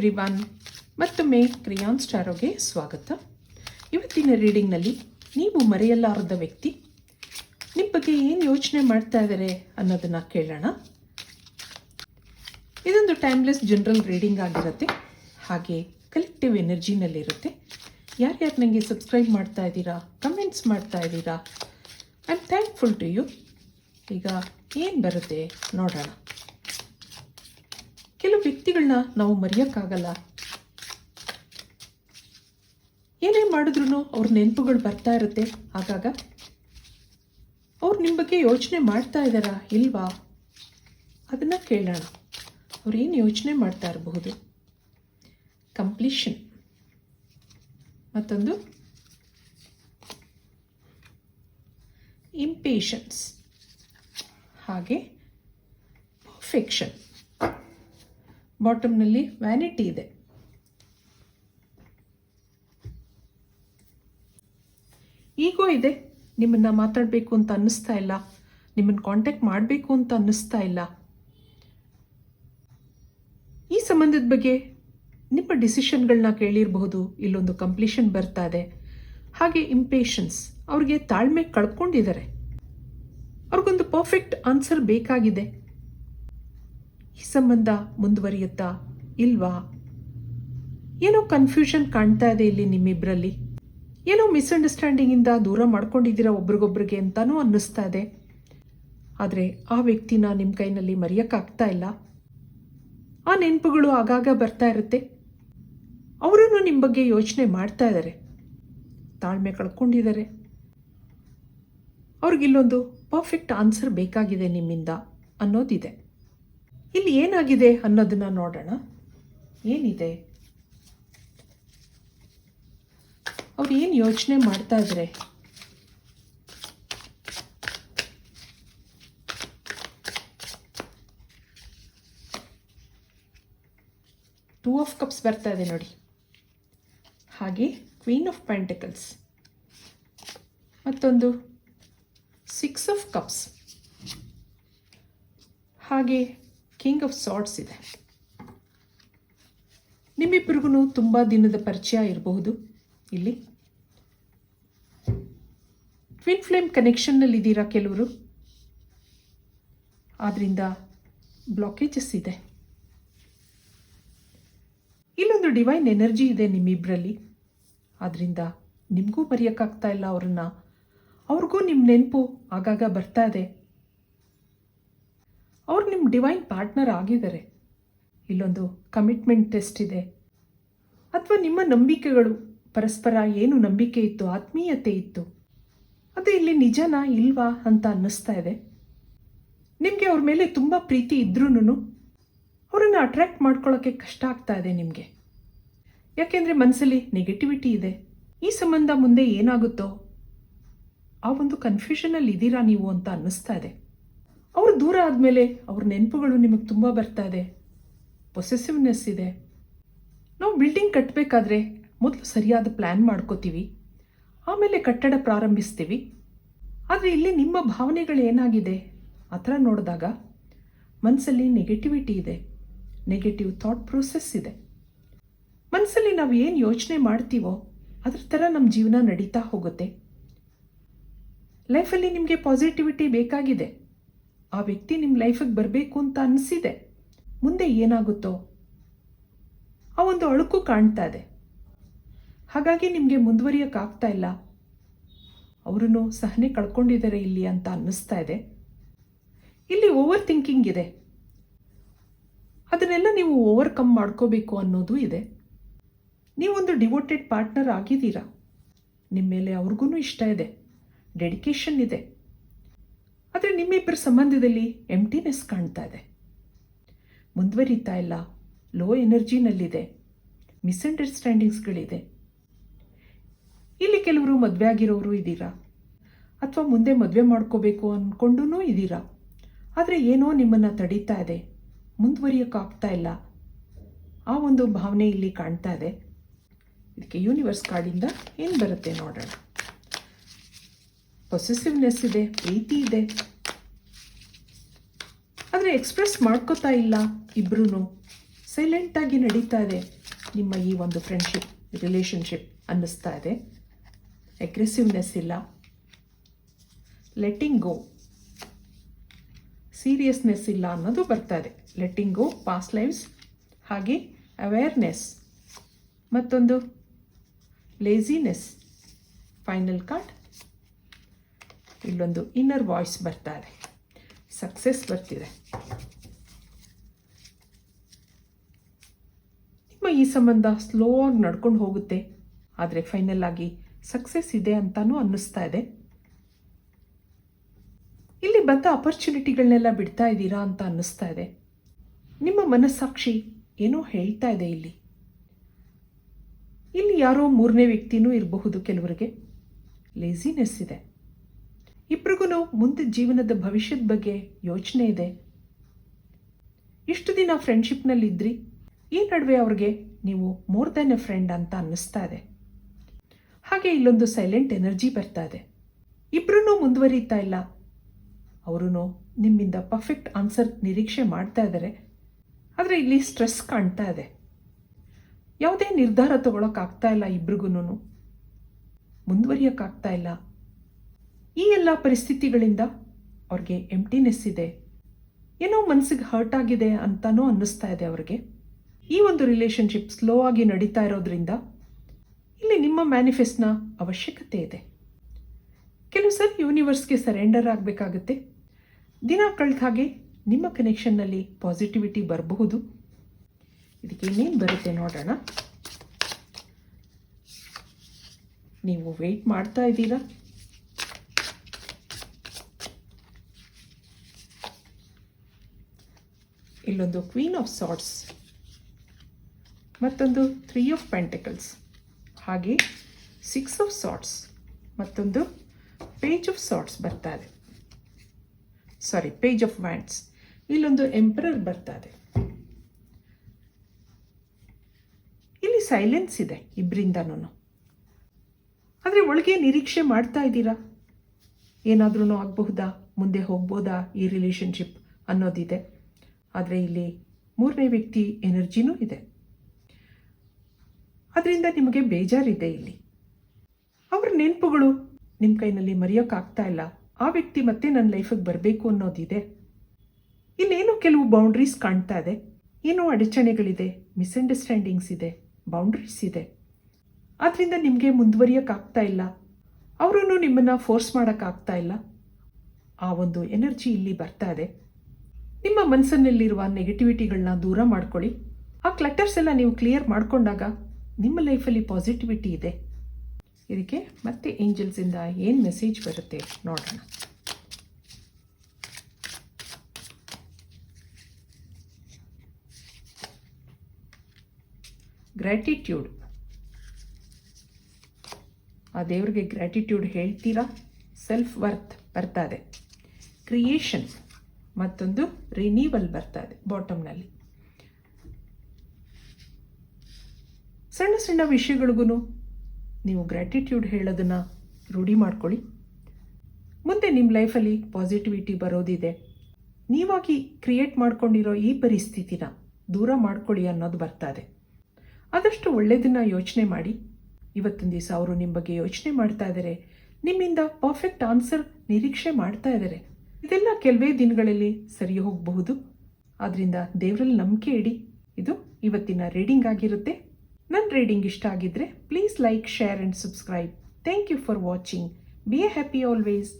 Every one ಮತ್ತೊಮ್ಮೆ ಕ್ರಿಯಾನ್ ಸ್ಟಾರೋಗೆ ಸ್ವಾಗತ. ಇವತ್ತಿನ ರೀಡಿಂಗ್ನಲ್ಲಿ ನೀವು ಮರೆಯಲಾರದ ವ್ಯಕ್ತಿ ನಿಮ್ಮ ಬಗ್ಗೆ ಏನು ಯೋಚನೆ ಮಾಡ್ತಾ ಇದ್ದಾರೆ ಅನ್ನೋದನ್ನು ಕೇಳೋಣ. ಇದೊಂದು ಟೈಮ್ಲೆಸ್ ಜನರಲ್ ರೀಡಿಂಗ್ ಆಗಿರುತ್ತೆ. ಹಾಗೆ ಕಲೆಕ್ಟಿವ್ ಎನರ್ಜಿನಲ್ಲಿರುತ್ತೆ ಯಾರ್ಯಾರು ನನಗೆ ಸಬ್ಸ್ಕ್ರೈಬ್ ಮಾಡ್ತಾ ಇದ್ದೀರಾ ಕಮೆಂಟ್ಸ್ ಮಾಡ್ತಾ ಇದ್ದೀರಾ I am thankful to you ಈಗ ಏನು ಬರುತ್ತೆ ನೋಡೋಣ. ಕೆಲವು ವ್ಯಕ್ತಿಗಳನ್ನ ನಾವು ಮರೆಯೋಕ್ಕಾಗಲ್ಲ. ಏನೇ ಮಾಡಿದ್ರು ಅವ್ರ ನೆನಪುಗಳು ಬರ್ತಾ ಇರುತ್ತೆ. ಆಗಾಗ ಅವ್ರು ನಿಮ್ಮ ಬಗ್ಗೆ ಯೋಚನೆ ಮಾಡ್ತಾ ಇದ್ದಾರಾ ಇಲ್ವಾ? ಅದನ್ನು ಕೇಳೋಣ. ಅವ್ರು ಏನು ಯೋಚನೆ ಮಾಡ್ತಾ ಇರಬಹುದು? ಕಂಪ್ಲೀಷನ್. ಮತ್ತೊಂದು. ಇಂಪೇಷನ್ಸ್. ಹಾಗೆ ಪರ್ಫೆಕ್ಷನ್. ಬಾಟಮ್ನಲ್ಲಿ ವ್ಯಾನಿಟಿ ಇದೆ. ಈಗೋ ಇದೆ. ನಿಮ್ಮನ್ನು ಮಾತಾಡಬೇಕು ಅಂತ ಅನ್ನಿಸ್ತಾ ಇಲ್ಲ. ನಿಮ್ಮನ್ನು ಕಾಂಟ್ಯಾಕ್ಟ್ ಮಾಡಬೇಕು ಅಂತ ಅನ್ನಿಸ್ತಾ ಇಲ್ಲ. ಈ ಸಂಬಂಧದ ಬಗ್ಗೆ ನಿಮ್ಮ ಡಿಸಿಷನ್ಗಳನ್ನ ಕೇಳಿರಬಹುದು. ಇಲ್ಲೊಂದು ಕಂಪ್ಲೀಷನ್ ಬರ್ತಾ ಇದೆ. ಹಾಗೆ ಇಂಪೇಷನ್ಸ್ ಅವ್ರಿಗೆ ತಾಳ್ಮೆ ಕಳ್ಕೊಂಡಿದ್ದಾರೆ. ಅವ್ರಿಗೊಂದು ಪರ್ಫೆಕ್ಟ್ ಆನ್ಸರ್ ಬೇಕಾಗಿದೆ. ಈ ಸಂಬಂಧ ಮುಂದುವರಿಯುತ್ತಾ ಇಲ್ವಾ? ಏನೋ ಕನ್ಫ್ಯೂಷನ್ ಕಾಣ್ತಾ ಇದೆ ಇಲ್ಲಿ ನಿಮ್ಮಿಬ್ಬರಲ್ಲಿ ಏನೋ ಮಿಸ್ಅಂಡರ್ಸ್ಟ್ಯಾಂಡಿಂಗಿಂದ ದೂರ ಮಾಡ್ಕೊಂಡಿದ್ದೀರಾ ಒಬ್ರಿಗೊಬ್ರಿಗೆ ಅಂತಾನೂ ಅನ್ನಿಸ್ತಾ ಇದೆ. ಆದರೆ ಆ ವ್ಯಕ್ತಿನ ನಿಮ್ಮ ಕೈನಲ್ಲಿ ಮರೆಯೋಕ್ಕಾಗ್ತಾ ಇಲ್ಲ. ಆ ನೆನಪುಗಳು ಆಗಾಗ ಬರ್ತಾ ಇರುತ್ತೆ. ಅವರೂ ನಿಮ್ಮ ಬಗ್ಗೆ ಯೋಚನೆ ಮಾಡ್ತಾ ಇದ್ದಾರೆ ತಾಳ್ಮೆ ಕಳ್ಕೊಂಡಿದ್ದಾರೆ. ಅವ್ರಿಗಿಲ್ಲೊಂದು ಪರ್ಫೆಕ್ಟ್ ಆನ್ಸರ್ ಬೇಕಾಗಿದೆ ನಿಮ್ಮಿಂದ ಅನ್ನೋದಿದೆ. ಇಲ್ಲಿ ಏನಾಗಿದೆ ಅನ್ನೋದನ್ನ ನೋಡೋಣ. ಏನಿದೆ? ಅವ್ರು ಏನು ಯೋಚನೆ ಮಾಡ್ತಾ ಇದ್ರೆ? ಟೂ ಆಫ್ ಕಪ್ಸ್ ಬರ್ತಾ ಇದೆ ನೋಡಿ. ಹಾಗೆ ಕ್ವೀನ್ ಆಫ್ ಪ್ಯಾಂಟಿಕಲ್ಸ್ ಮತ್ತೊಂದು ಸಿಕ್ಸ್ ಆಫ್ ಕಪ್ಸ್ ಹಾಗೆ ಕಿಂಗ್ ಆಫ್ ಸಾರ್ಟ್ಸ್ ಇದೆ. ನಿಮ್ಮಿಬ್ಬರಿಗೂ ತುಂಬ ದಿನದ ಪರಿಚಯ ಇರಬಹುದು. ಇಲ್ಲಿ. ಟ್ವಿನ್ ಫ್ಲೇಮ್ ಕನೆಕ್ಷನ್ನಲ್ಲಿದ್ದೀರಾ ಕೆಲವರು? ಆದ್ದರಿಂದ ಬ್ಲಾಕೇಜಸ್ ಇದೆ. ಇಲ್ಲೊಂದು ಡಿವೈನ್ ಎನರ್ಜಿ ಇದೆ ನಿಮ್ಮಿಬ್ಬರಲ್ಲಿ ಆದ್ದರಿಂದ ನಿಮಗೂ ಬರೆಯೋಕ್ಕಾಗ್ತಾ ಇಲ್ಲ ಅವ್ರನ್ನ. ಅವ್ರಿಗೂ ನಿಮ್ಮ ನೆನಪು ಆಗಾಗ ಬರ್ತಾ ಇದೆ. ಅವ್ರು ನಿಮ್ಮ ಡಿವೈನ್ ಪಾರ್ಟ್ನರ್ ಆಗಿದ್ದಾರೆ. ಇಲ್ಲೊಂದು ಕಮಿಟ್ಮೆಂಟ್ ಟೆಸ್ಟ್ ಇದೆ. ಅಥವಾ ನಿಮ್ಮ ನಂಬಿಕೆಗಳು, ಪರಸ್ಪರ ಏನು ನಂಬಿಕೆ ಇತ್ತು, ಆತ್ಮೀಯತೆ ಇತ್ತು, ಅದು ಇಲ್ಲಿ ನಿಜನಾ ಇಲ್ವಾ ಅಂತ ಅನ್ನಿಸ್ತಾ ಇದೆ. ನಿಮಗೆ ಅವ್ರ ಮೇಲೆ ತುಂಬ ಪ್ರೀತಿ ಇದ್ರೂ ಅವರನ್ನು ಅಟ್ರ್ಯಾಕ್ಟ್ ಮಾಡ್ಕೊಳ್ಳೋಕ್ಕೆ ಕಷ್ಟ ಆಗ್ತಾ ಇದೆ ನಿಮಗೆ. ಯಾಕೆಂದರೆ ಮನಸ್ಸಲ್ಲಿ ನೆಗೆಟಿವಿಟಿ ಇದೆ. ಈ ಸಂಬಂಧ ಮುಂದೆ ಏನಾಗುತ್ತೋ, ಆ ಒಂದು ಕನ್ಫ್ಯೂಷನಲ್ಲಿ ಇದ್ದೀರಾ ನೀವು ಅಂತ ಅನ್ನಿಸ್ತಾ ಇದೆ. ಅವರು ದೂರ ಆದಮೇಲೆ ಅವ್ರ ನೆನಪುಗಳು ನಿಮಗೆ ತುಂಬ ಬರ್ತಾ ಇದೆ. ಪೊಸೆಸಿವ್ನೆಸ್ ಇದೆ. ನಾವು ಬಿಲ್ಡಿಂಗ್ ಕಟ್ಟಬೇಕಾದ್ರೆ ಮೊದಲು ಸರಿಯಾದ ಪ್ಲ್ಯಾನ್ ಮಾಡ್ಕೋತೀವಿ. ಆಮೇಲೆ ಕಟ್ಟಡ ಪ್ರಾರಂಭಿಸ್ತೀವಿ. ಆದರೆ ಇಲ್ಲಿ ನಿಮ್ಮ ಭಾವನೆಗಳು ಏನಾಗಿದೆ? ಆ ಥರ ನೋಡಿದಾಗ ಮನಸ್ಸಲ್ಲಿ ನೆಗೆಟಿವಿಟಿ ಇದೆ. ನೆಗೆಟಿವ್ ಥಾಟ್ ಪ್ರೋಸೆಸ್ ಇದೆ. ಮನಸ್ಸಲ್ಲಿ ನಾವು ಏನು ಯೋಚನೆ ಮಾಡ್ತೀವೋ ಅದ್ರ ಥರ ನಮ್ಮ ಜೀವನ ನಡೀತಾ ಹೋಗುತ್ತೆ. ಲೈಫಲ್ಲಿ ನಿಮಗೆ ಪಾಸಿಟಿವಿಟಿ ಬೇಕಾಗಿದೆ. ಆ ವ್ಯಕ್ತಿ ನಿಮ್ಮ ಲೈಫಿಗೆ ಬರಬೇಕು ಅಂತ ಅನಿಸಿದೆ. ಮುಂದೆ ಏನಾಗುತ್ತೋ? ಆ ಒಂದು ಅಳುಕು ಕಾಣ್ತಾ ಇದೆ. ಹಾಗಾಗಿ ನಿಮಗೆ ಮುಂದುವರಿಯೋಕ್ಕಾಗ್ತಾ ಇಲ್ಲ? ಅವರನ್ನು ಸಹನೆ ಕಳ್ಕೊಂಡಿದ್ದಾರೆ ಇಲ್ಲಿ ಅಂತ ಅನ್ನಿಸ್ತಾ ಇದೆ. ಇಲ್ಲಿ ಓವರ್ ಥಿಂಕಿಂಗ್ ಇದೆ. ಅದನ್ನೆಲ್ಲ ನೀವು ಓವರ್ಕಮ್ ಮಾಡ್ಕೋಬೇಕು ಅನ್ನೋದು ಇದೆ. ನೀವೊಂದು ಡಿವೋಟೆಡ್ ಪಾರ್ಟ್ನರ್ ಆಗಿದ್ದೀರಾ? ನಿಮ್ಮ ಮೇಲೆ ಅವ್ರಿಗೂ ಇಷ್ಟ ಇದೆ. ಡೆಡಿಕೇಶನ್ ಇದೆ. ಆದರೆ ನಿಮ್ಮಿಬ್ಬರ ಸಂಬಂಧದಲ್ಲಿ ಎಂಟಿನೆಸ್ ಕಾಣ್ತಾ ಇದೆ. ಮುಂದುವರಿತಾ ಇಲ್ಲ. ಲೋ ಎನರ್ಜಿನಲ್ಲಿದೆ ಮಿಸ್ಅಂಡರ್ಸ್ಟ್ಯಾಂಡಿಂಗ್ಸ್ಗಳಿದೆ ಇಲ್ಲಿ ಕೆಲವರು ಮದುವೆ ಆಗಿರೋರು ಇದ್ದೀರಾ? ಅಥವಾ ಮುಂದೆ ಮದುವೆ ಮಾಡ್ಕೋಬೇಕು ಅಂದ್ಕೊಂಡೂ ಇದ್ದೀರಾ? ಆದರೆ ಏನೋ ನಿಮ್ಮನ್ನು ತಡೀತಾ ಇದೆ. ಮುಂದುವರಿಯೋಕ್ಕಾಗ್ತಾ ಇಲ್ಲ. ಆ ಒಂದು ಭಾವನೆ ಇಲ್ಲಿ ಕಾಣ್ತಾ ಇದೆ. ಇದಕ್ಕೆ ಯೂನಿವರ್ಸ್ ಕಾರ್ಡಿಂದ ಏನು ಬರುತ್ತೆ ನೋಡೋಣ. ಪೊಸೆಸಿವ್ನೆಸ್ ಇದೆ, ಪ್ರೀತಿ ಇದೆ. ಆದರೆ ಎಕ್ಸ್ಪ್ರೆಸ್ ಮಾಡ್ಕೋತಾ ಇಲ್ಲ ಇಬ್ಬರೂ ಸೈಲೆಂಟಾಗಿ ನಡೀತಾ ಇದೆ. ನಿಮ್ಮ ಈ ಒಂದು ಫ್ರೆಂಡ್ಶಿಪ್ ರಿಲೇಷನ್ಶಿಪ್ ಅನ್ನಿಸ್ತಾ ಇದೆ. ಅಗ್ರೆಸಿವ್ನೆಸ್ ಇಲ್ಲ. ಲೆಟ್ಟಿಂಗ್ ಗೋ ಸೀರಿಯಸ್ನೆಸ್ ಇಲ್ಲ ಅನ್ನೋದು ಬರ್ತಾ ಇದೆ. ಲೆಟ್ಟಿಂಗ್ ಗೋ ಪಾಸ್ಟ್ ಲೈವ್ಸ್ ಹಾಗೆ ಅವೇರ್ನೆಸ್ ಮತ್ತೊಂದು ಲೇಝಿನೆಸ್ ಫೈನಲ್ ಕಾರ್ಡ್ ಇಲ್ಲೊಂದು ಇನ್ನರ್ ವಾಯ್ಸ್ ಬರ್ತಾ ಇದೆ ಸಕ್ಸಸ್ ಬರ್ತಿದೆ. ನಿಮ್ಮ ಈ ಸಂಬಂಧ ಸ್ಲೋ ಆಗಿ ನಡ್ಕೊಂಡು ಹೋಗುತ್ತೆ. ಆದರೆ ಫೈನಲ್ ಆಗಿ ಸಕ್ಸಸ್ ಇದೆ ಅಂತಲೂ ಅನ್ನಿಸ್ತಾ ಇದೆ. ಇಲ್ಲಿ ಬಂದ ಅಪರ್ಚುನಿಟಿಗಳನ್ನೆಲ್ಲ ಬಿಡ್ತಾ ಇದ್ದೀರಾ ಅಂತ ಅನ್ನಿಸ್ತಾ ಇದೆ. ನಿಮ್ಮ ಮನಸ್ಸಾಕ್ಷಿ ಏನೋ ಹೇಳ್ತಾ ಇದೆ ಇಲ್ಲಿ. ಇಲ್ಲಿ ಯಾರೋ ಮೂರನೇ ವ್ಯಕ್ತಿನೂ ಇರಬಹುದು ಕೆಲವರಿಗೆ. ಲೇಸಿನೆಸ್ ಇದೆ. ಇಬ್ರಿಗೂ ಮುಂದೆ ಜೀವನದ ಭವಿಷ್ಯದ ಬಗ್ಗೆ ಯೋಚನೆ ಇದೆ. ಇಷ್ಟು ದಿನ ಫ್ರೆಂಡ್ಶಿಪ್ನಲ್ಲಿದ್ರಿ ಈ ನಡುವೆ ಅವ್ರಿಗೆ ನೀವು ಮೋರ್ ದ್ಯಾನ್ ಎ ಫ್ರೆಂಡ್ ಅಂತ ಅನ್ನಿಸ್ತಾ ಇದೆ. ಹಾಗೆ ಇಲ್ಲೊಂದು ಸೈಲೆಂಟ್ ಎನರ್ಜಿ ಬರ್ತಾ ಇದೆ. ಇಬ್ಬರೂ ಮುಂದುವರಿತಾ ಇಲ್ಲ. ಅವರು ನಿಮ್ಮಿಂದ ಪರ್ಫೆಕ್ಟ್ ಆನ್ಸರ್ ನಿರೀಕ್ಷೆ ಮಾಡ್ತಾ ಇದ್ದಾರೆ ಆದರೆ ಇಲ್ಲಿ ಸ್ಟ್ರೆಸ್ ಕಾಣ್ತಾ ಇದೆ. ಯಾವುದೇ ನಿರ್ಧಾರ ತಗೊಳಕ್ಕಾಗ್ತಾ ಇಲ್ಲ ಇಬ್ರಿಗೂ ಮುಂದುವರಿಯೋಕ್ಕಾಗ್ತಾ ಇಲ್ಲ. ಈ ಎಲ್ಲ ಪರಿಸ್ಥಿತಿಗಳಿಂದ ಅವ್ರಿಗೆ ಎಂಟಿನೆಸ್ ಇದೆ. ಏನೋ ಮನಸ್ಸಿಗೆ ಹರ್ಟ್ ಆಗಿದೆ ಅಂತಾನೂ ಅನ್ನಿಸ್ತಾ ಇದೆ ಅವ್ರಿಗೆ. ಈ ಒಂದು ರಿಲೇಷನ್ಶಿಪ್ ಸ್ಲೋ ಆಗಿ ನಡೀತಾ ಇರೋದ್ರಿಂದ ಇಲ್ಲಿ ನಿಮ್ಮ ಮ್ಯಾನಿಫೆಸ್ಟ್ನ ಅವಶ್ಯಕತೆ ಇದೆ. ಕೆಲವು ಸರಿ ಯೂನಿವರ್ಸ್ಗೆ ಸರೆಂಡರ್ ಆಗಬೇಕಾಗುತ್ತೆ. ದಿನ ಕಳೆದ ಹಾಗೆ ನಿಮ್ಮ ಕನೆಕ್ಷನ್ನಲ್ಲಿ ಪಾಸಿಟಿವಿಟಿ ಬರಬಹುದು. ಇದಕ್ಕೆ ಇನ್ನೇನು ಬರುತ್ತೆ ನೋಡೋಣ. ನೀವು ವೆಯ್ಟ್ ಮಾಡ್ತಾ ಇದ್ದೀರಾ? ಇಲ್ಲೊಂದು ಕ್ವೀನ್ ಆಫ್ ಸಾರ್ಟ್ಸ್ ಮತ್ತೊಂದು ತ್ರೀ ಆಫ್ ಪೆಂಟಿಕಲ್ಸ್ ಹಾಗೆ ಸಿಕ್ಸ್ ಆಫ್ ಸಾರ್ಟ್ಸ್ ಮತ್ತೊಂದು ಪೇಜ್ ಆಫ್ ಸಾರ್ಟ್ಸ್ ಬರ್ತಾ ಇದೆ. ಸಾರಿ ಪೇಜ್ ಆಫ್ ವ್ಯಾಂಡ್ಸ್ ಇಲ್ಲೊಂದು ಎಂಪರರ್ ಬರ್ತಾ ಇದೆ. ಇಲ್ಲಿ ಸೈಲೆನ್ಸ್ ಇದೆ ಇಬ್ಬರಿಂದನೂ ಆದರೆ ಒಳಗೆ ನಿರೀಕ್ಷೆ ಮಾಡ್ತಾ ಇದ್ದೀರಾ? ಏನಾದ್ರೂ ಆಗಬಹುದಾ? ಮುಂದೆ ಹೋಗ್ಬೋದಾ ಈ ರಿಲೇಷನ್ಶಿಪ್ ಅನ್ನೋದಿದೆ. ಆದರೆ ಇಲ್ಲಿ ಮೂರನೇ ವ್ಯಕ್ತಿ ಎನರ್ಜಿನೂ ಇದೆ. ಅದರಿಂದ ನಿಮಗೆ ಬೇಜಾರಿದೆ ಇಲ್ಲಿ. ಅವ್ರ ನೆನಪುಗಳು ನಿಮ್ಮ ಕೈನಲ್ಲಿ ಮರೆಯೋಕ್ಕಾಗ್ತಾ ಇಲ್ಲ. ಆ ವ್ಯಕ್ತಿ ಮತ್ತೆ ನನ್ನ ಲೈಫಿಗೆ ಬರಬೇಕು ಅನ್ನೋದಿದೆ. ಇಲ್ಲೇನೋ ಕೆಲವು ಬೌಂಡ್ರೀಸ್ ಕಾಣ್ತಾ ಇದೆ. ಏನೋ ಅಡಚಣೆಗಳಿದೆ ಮಿಸ್ಅಂಡರ್ಸ್ಟ್ಯಾಂಡಿಂಗ್ಸ್ ಇದೆ ಬೌಂಡ್ರೀಸ್ ಇದೆ. ಆದ್ದರಿಂದ ನಿಮಗೆ ಮುಂದುವರಿಯೋಕ್ಕಾಗ್ತಾ ಇಲ್ಲ. ಅವರೂ ನಿಮ್ಮನ್ನು ಫೋರ್ಸ್ ಮಾಡೋಕ್ಕಾಗ್ತಾ ಇಲ್ಲ. ಆ ಒಂದು ಎನರ್ಜಿ ಇಲ್ಲಿ ಬರ್ತಾ ಇದೆ. ನಿಮ್ಮ ಮನಸ್ಸಿನಲ್ಲಿರುವ ನೆಗೆಟಿವಿಟಿಗಳನ್ನ ದೂರ ಮಾಡ್ಕೊಳ್ಳಿ. ಆ ಕ್ಲಟರ್ಸ್ ಎಲ್ಲ ನೀವು ಕ್ಲಿಯರ್ ಮಾಡಿಕೊಂಡಾಗ ನಿಮ್ಮ ಲೈಫಲ್ಲಿ ಪಾಸಿಟಿವಿಟಿ ಇದೆ. ಇದಕ್ಕೆ ಮತ್ತೆ ಏಂಜಲ್ಸಿಂದ ಏನು ಮೆಸೇಜ್ ಬರುತ್ತೆ ನೋಡೋಣ. ಗ್ರ್ಯಾಟಿಟ್ಯೂಡ್ ಆ ದೇವ್ರಿಗೆ ಗ್ರ್ಯಾಟಿಟ್ಯೂಡ್ ಹೇಳ್ತೀರಾ? ಸೆಲ್ಫ್ ವರ್ತ್ ಬರ್ತಾ ಇದೆ ಕ್ರಿಯೇಷನ್ ಮತ್ತೊಂದು ರಿನೀವಲ್ ಬರ್ತಾ ಇದೆ ಬಾಟಮ್ನಲ್ಲಿ ಸಣ್ಣ ಸಣ್ಣ ವಿಷಯಗಳಿಗೂ ನೀವು ಗ್ರ್ಯಾಟಿಟ್ಯೂಡ್ ಹೇಳೋದನ್ನು ರೂಢಿ ಮಾಡ್ಕೊಳ್ಳಿ. ಮುಂದೆ ನಿಮ್ಮ ಲೈಫಲ್ಲಿ ಪಾಸಿಟಿವಿಟಿ ಬರೋದಿದೆ. ನೀವಾಗಿ ಕ್ರಿಯೇಟ್ ಮಾಡ್ಕೊಂಡಿರೋ ಈ ಪರಿಸ್ಥಿತಿನ ದೂರ ಮಾಡ್ಕೊಳ್ಳಿ ಅನ್ನೋದು ಬರ್ತಾ ಇದೆ. ಆದಷ್ಟು ಒಳ್ಳೆಯದನ್ನು ಯೋಚನೆ ಮಾಡಿ. ಇವತ್ತೊಂದು ದಿವಸ ಅವರು ನಿಮ್ಮ ಬಗ್ಗೆ ಯೋಚನೆ ಮಾಡ್ತಾ ಇದ್ದಾರೆ ನಿಮ್ಮಿಂದ ಪರ್ಫೆಕ್ಟ್ ಆನ್ಸರ್ ನಿರೀಕ್ಷೆ ಮಾಡ್ತಾ ಇದ್ದಾರೆ ಇದೆಲ್ಲ ಕೆಲವೇ ದಿನಗಳಲ್ಲಿ ಸರಿ ಹೋಗಬಹುದು. ಆದ್ದರಿಂದ ದೇವರಲ್ಲಿ ನಂಬಿಕೆ ಇಡಿ. ಇದು ಇವತ್ತಿನ ರೀಡಿಂಗ್ ಆಗಿರುತ್ತೆ. ನನ್ನ ರೀಡಿಂಗ್ ಇಷ್ಟ ಆಗಿದ್ದರೆ please like, share and subscribe. Thank you for watching. Be a happy always.